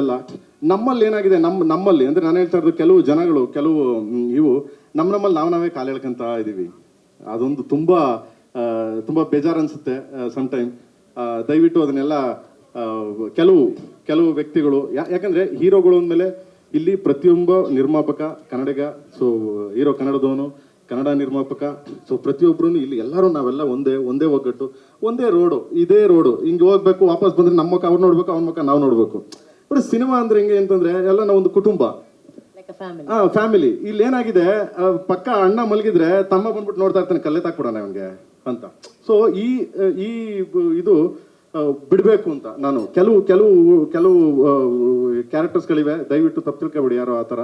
ಎಲ್ಲ ನಮ್ಮಲ್ಲಿ ಏನಾಗಿದೆ ನಮ್ಮ ನಮ್ಮಲ್ಲಿ, ಅಂದ್ರೆ ನಾನು ಹೇಳ್ತಾ ಇರೋದು ಕೆಲವು ಜನಗಳು, ಕೆಲವು ಇವು ನಮ್ಮ ನಮ್ಮಲ್ಲಿ ನಾವು, ನಾವೇ ಕಾಲು ಹೇಳ್ಕೊಂತ ಇದ್ದೀವಿ ಅದೊಂದು ತುಂಬಾ ತುಂಬ ಬೇಜಾರು ಅನ್ಸುತ್ತೆ ಸಮ್ ಟೈಮ್ ದಯವಿಟ್ಟು ಅದನ್ನೆಲ್ಲ ಕೆಲವು ಕೆಲವು ವ್ಯಕ್ತಿಗಳು ಯಾಕಂದ್ರೆ ಹೀರೋಗಳು ಅಂದಮೇಲೆ ಇಲ್ಲಿ ಪ್ರತಿಯೊಬ್ಬ ನಿರ್ಮಾಪಕ ಕನ್ನಡಿಗ ಸೊ ಹೀರೋ ಕನ್ನಡದವನು, ಕನ್ನಡ ನಿರ್ಮಾಪಕ ಸೊ ಪ್ರತಿಯೊಬ್ಬರೂ ಇಲ್ಲಿ ಎಲ್ಲರೂ ನಾವೆಲ್ಲ ಒಂದೇ ಒಂದೇ ಒಗ್ಗಟ್ಟು, ಒಂದೇ ರೋಡು ಇದೇ ರೋಡು ಹಿಂಗೆ ಹೋಗ್ಬೇಕು, ವಾಪಸ್ ಬಂದ್ರೆ ನಮ್ಮ ಮುಖ ಅವ್ರು ನೋಡ್ಬೇಕು, ಅವ್ರ ಮುಖ ನಾವು ನೋಡ್ಬೇಕು. ಬಟ್ ಸಿನಿಮಾ ಅಂದ್ರೆ ಹೆಂಗೆ ಅಂತಂದ್ರೆ ಎಲ್ಲ ನಾವು ಒಂದು ಕುಟುಂಬ. ಫ್ಯಾಮಿಲಿ ಆ ಫ್ಯಾಮಿಲಿ ಇಲ್ಲಿ ಏನಾಗಿದೆ ಪಕ್ಕ ಅಣ್ಣ ಮಲಗಿದ್ರೆ ತಮ್ಮ ಬಂದ್ಬಿಟ್ಟು ನೋಡ್ತಾ ಇರ್ತಾನೆ ಕಲ್ಲೆ ತಾಕ್ಬಿಡೋಣ ಅವನಿಗೆ ಅಂತ. ಸೊ ಈ ಈ ಇದು ಬಿಡಬೇಕು ಬಿಡ್ಬೇಕು ಅಂತ ನಾನು. ಕೆಲವು ಕೆಲವು ಕೆಲವು ಕ್ಯಾರೆಕ್ಟರ್ಸ್ಗಳಿವೆ. ದಯವಿಟ್ಟು ತಪ್ಪು ತಿಳ್ಕೊಬೇಡಿ ಯಾರೋ ಆ ಥರ.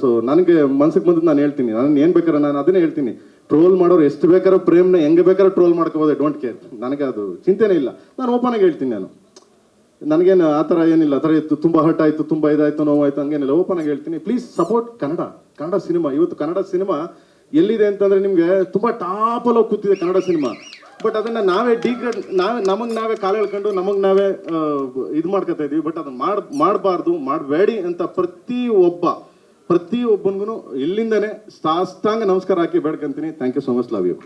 ಸೊ ನನಗೆ ಮನ್ಸಿಗೆ ಬಂದದ್ದು ನಾನು ಹೇಳ್ತೀನಿ. ನಾನು ಏನ್ ಬೇಕಾದ್ರೆ ನಾನು ಅದನ್ನೇ ಹೇಳ್ತೀನಿ. ಟ್ರೋಲ್ ಮಾಡೋರು ಎಷ್ಟು ಬೇಕಾದ್ರೂ ಪ್ರೇಮ್ನ ಹೆಂಗೆ ಬೇಕಾದ್ರೂ ಟ್ರೋಲ್ ಮಾಡ್ಕೋಬೋದು ಡೋಂಟ್ ಕೇರ್ ನನಗೆ ಅದು ಚಿಂತೆನೇ ಇಲ್ಲ. ನಾನು ಓಪನ್ ಆಗಿ ಹೇಳ್ತೀನಿ ನಾನು. ನನಗೇನು ಆ ಥರ ಏನಿಲ್ಲ, ಆ ಥರ ಇತ್ತು, ತುಂಬ ಹರ್ಟ್ ಆಯಿತು, ತುಂಬ ಇದಾಯಿತು, ನೋವಾಯಿತು, ಹಂಗೇನಿಲ್ಲ. ಓಪನ್ ಆಗಿ ಹೇಳ್ತೀನಿ. Please support Kannada Kannada cinema ಇವತ್ತು ಕನ್ನಡ ಸಿನಿಮಾ ಎಲ್ಲಿದೆ ಅಂತಂದರೆ ನಿಮಗೆ ತುಂಬ ಟಾಪಲ್ಲಿ ಹೋಗಿ ಕೂತಿದೆ ಕನ್ನಡ ಸಿನಿಮಾ ಬಟ್ ಅದನ್ನು ನಾವೇ ಡಿಗ್ರೇಡ್ ನಾವೇ, ನಮಗೆ ನಾವೇ ಕಾಲು ಹೇಳ್ಕೊಂಡು, ನಮಗೆ ನಾವೇ ಇದು ಮಾಡ್ಕೊತಾ ಇದ್ದೀವಿ ಬಟ್ ಅದನ್ನು ಮಾಡ್, ಮಾಡಬಾರ್ದು, ಮಾಡಬೇಡಿ ಅಂತ ಪ್ರತಿ ಒಬ್ಬ, ಪ್ರತಿ ಒಬ್ಬನಿಗೂ ಇಲ್ಲಿಂದನೇ ಸಾಷ್ಟಾಂಗ ನಮಸ್ಕಾರ ಹಾಕಿ ಬೇಡ್ಕೊಂತೀನಿ. Thank you so much love you